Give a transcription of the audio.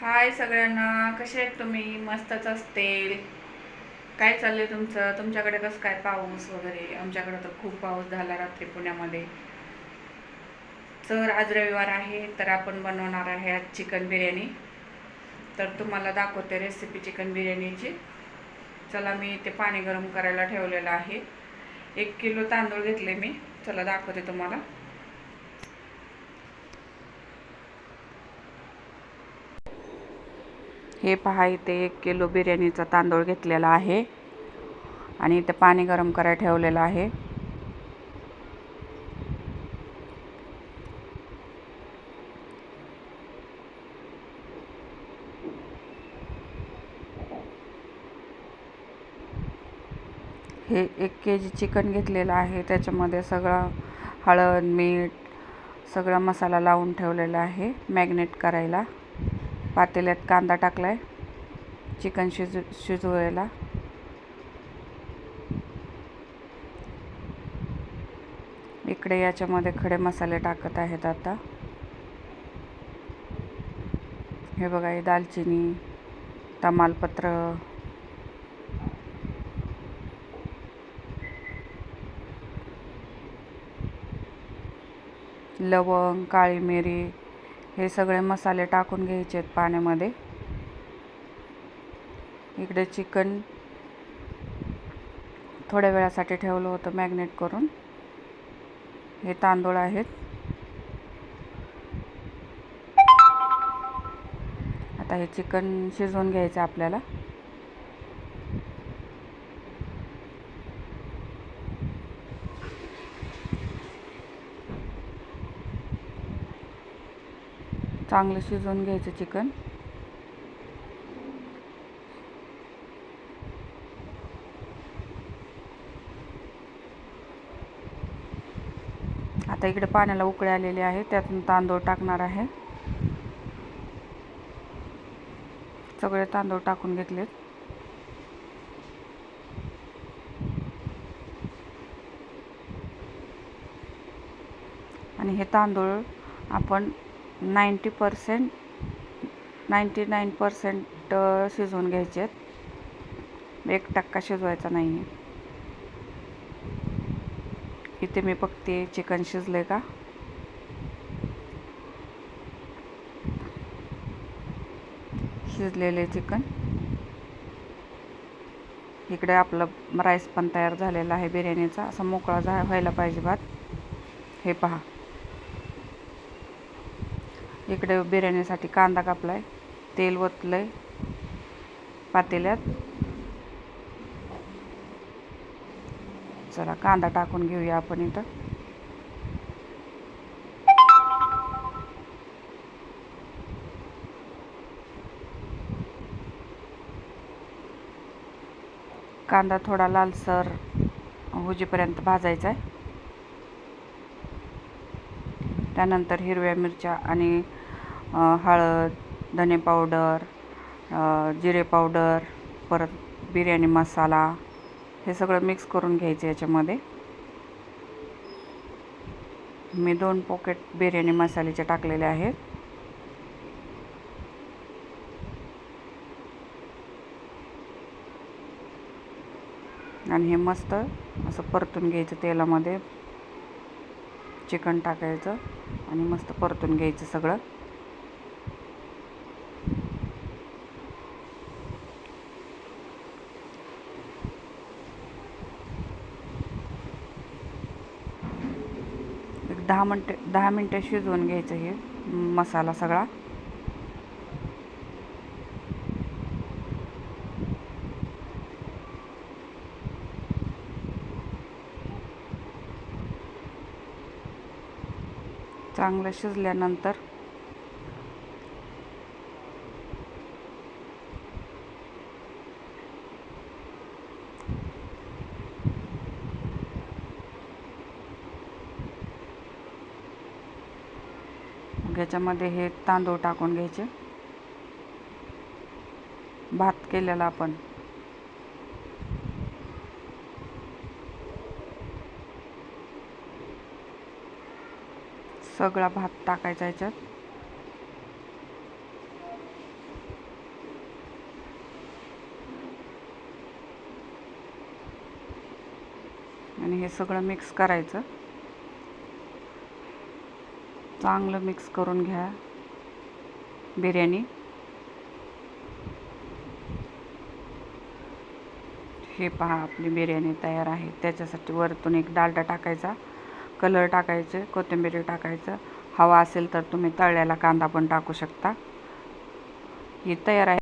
हाय सगळ्यांना कसे आहेत तुम्ही? मस्तच असतील. काय चाललंय तुमचं? तुमच्याकडे कसं काय पाऊस वगैरे? आमच्याकडे तर खूप पाऊस झाला रात्री पुण्यामध्ये. तर आज रविवार आहे तर आपण बनवणार आहे आज चिकन बिर्याणी. तर तुम्हाला दाखवते रेसिपी चिकन बिर्याणीची. चला मी ते पाणी गरम करायला ठेवलेलं आहे. एक किलो तांदूळ घेतले मी. चला दाखवते तुम्हाला. हे पहा इथे एक किलो बिर्याणीचा तांदूळ घेतलेला आहे. आणि इथं पाणी गरम करायला ठेवलेलं आहे. हे एक के जी चिकन घेतलेलं आहे. त्याच्यामध्ये सगळं हळद मीठ सगळा मसाला लावून ठेवलेला आहे. मॅग्नेट करायला. पातेल्यात कांदा टाकला आहे चिकन शिजू शिजवायला इकडे याच्यामध्ये खडे मसाले टाकत आहेत आता. हे बघा हे दालचिनी तमालपत्र. लवंग काळी मिरी हे सगळे मसाले टाकून घ्यायचे आहेत पाण्यामध्ये. इकडे चिकन थोड्या वेळासाठी ठेवलं होतं मॅग्नेट करून. हे तांदूळ आहेत. आता हे चिकन शिजवून घ्यायचं आपल्याला. चांगलं शिजवून घ्यायचं चिकन. आता इकडे पाण्याला उकळे आलेले आहे त्यातून तांदूळ टाकणार आहे. सगळे तांदूळ टाकून घेतलेत. आणि हे तांदूळ आपण ninety percent ninety nine percent शिजवून घ्यायचे आहेत. एक टक्का शिजवायचा नाही आहे इथे मी बघते चिकन शिजले का? शिजलेले चिकन. इकडे आपलं राईस पण तयार झालेला आहे बिर्याणीचा. असा मोकळा झा व्हायला पाहिजे भात. हे पहा. इकडे बिर्याणीसाठी कांदा कापलाय तेल ओतलंय पातेल्यात. चला कांदा टाकून घेऊया आपण इथं. कांदा थोडा लालसर होजीपर्यंत भाजायचा आहे त्यानंतर हिरव्या मिरच्या आणि हळद धने पावडर जिरे पावडर परत बिर्याणी मसाला हे सगळं मिक्स करून घ्यायचं याच्यामध्ये. मी दोन पॉकेट बिर्याणी मसाल्याचे टाकलेले आहेत. आणि हे मस्त असं परतून घ्यायचं तेलामध्ये. चिकन टाकायचं आणि मस्त परतून घ्यायचं सगळं. दहा मिनटे दहा मिनटं शिजवून घ्यायचं हे मसाला सगळा. चांगलं शिजल्यानंतर याच्यामध्ये हे तांदूळ टाकून घ्यायचे. भात केलेला आपण. सगळा भात टाकायचा याच्यात. आणि हे सगळं मिक्स करायचं. चांगलं मिक्स करून घ्या. बिर्याणी. हे पहा आपली बिर्याणी तयार आहे. त्याच्यासाठी वरतून एक डालडा टाकायचा. कलर टाकायचे कोथिंबीर टाकायचं. हवा असेल तर तुम्ही तळ्याला कांदा पण टाकू शकता. ही तयार आहे.